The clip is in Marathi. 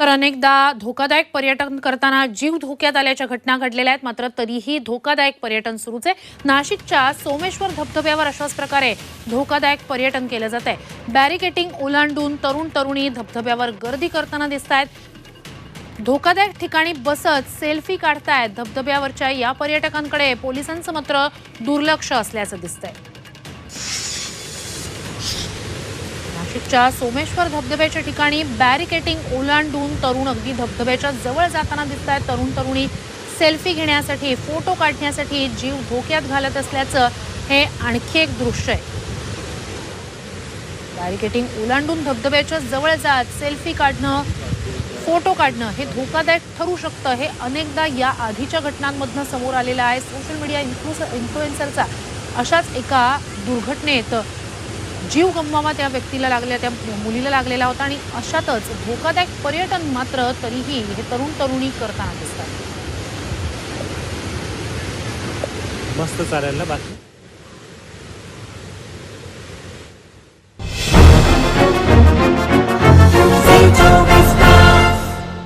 तर अनेकदा धोकादायक पर्यटन करताना जीव धोक्यात आल्याच्या घटना घडलेल्या आहेत. मात्र तरीही धोकादायक पर्यटन सुरूच आहे. नाशिकच्या सोमेश्वर धबधब्यावर अशाच प्रकारे धोकादायक पर्यटन केलं जात आहे बॅरिकेटिंग ओलांडून तरुण तरुणी धबधब्यावर गर्दी करताना दिसत आहेत. धोकादायक ठिकाणी बसत सेल्फी काढतायत. धबधब्यावरच्या या पर्यटकांकडे पोलिसांचं मात्र दुर्लक्ष असल्याचं दिसतंय. नाशिकच्या सोमेश्वर धबधब्याच्या ठिकाणी बॅरिकेटिंग ओलांडून तरुण अगदी धबधब्याच्या जवळ जाताना दिसत आहेत तरुण तरुणी सेल्फी घेण्यासाठी फोटो काढण्यासाठी जीव धोक्यात घालत असल्याचं हे आणखी एक दृश्य आहे. बॅरिकेटिंग ओलांडून धबधब्याच्या जवळ जात सेल्फी काढणं फोटो काढणं हे धोकादायक ठरू शकतं हे अनेकदा या आधीच्या घटनांमधनं समोर आलेलं आहे. सोशल मीडिया इन्फ्लुस इन्फ्लुएन्सरचा अशाच एका दुर्घटनेत जीव गमवावा त्या व्यक्तीला लागल्या त्या मुलीला लागलेला होता आणि अशातच धोकादायक पर्यटन मात्र तरीही हे तरुण तरुणी करताना दिसतात. मस्त चालेल ना बाकी.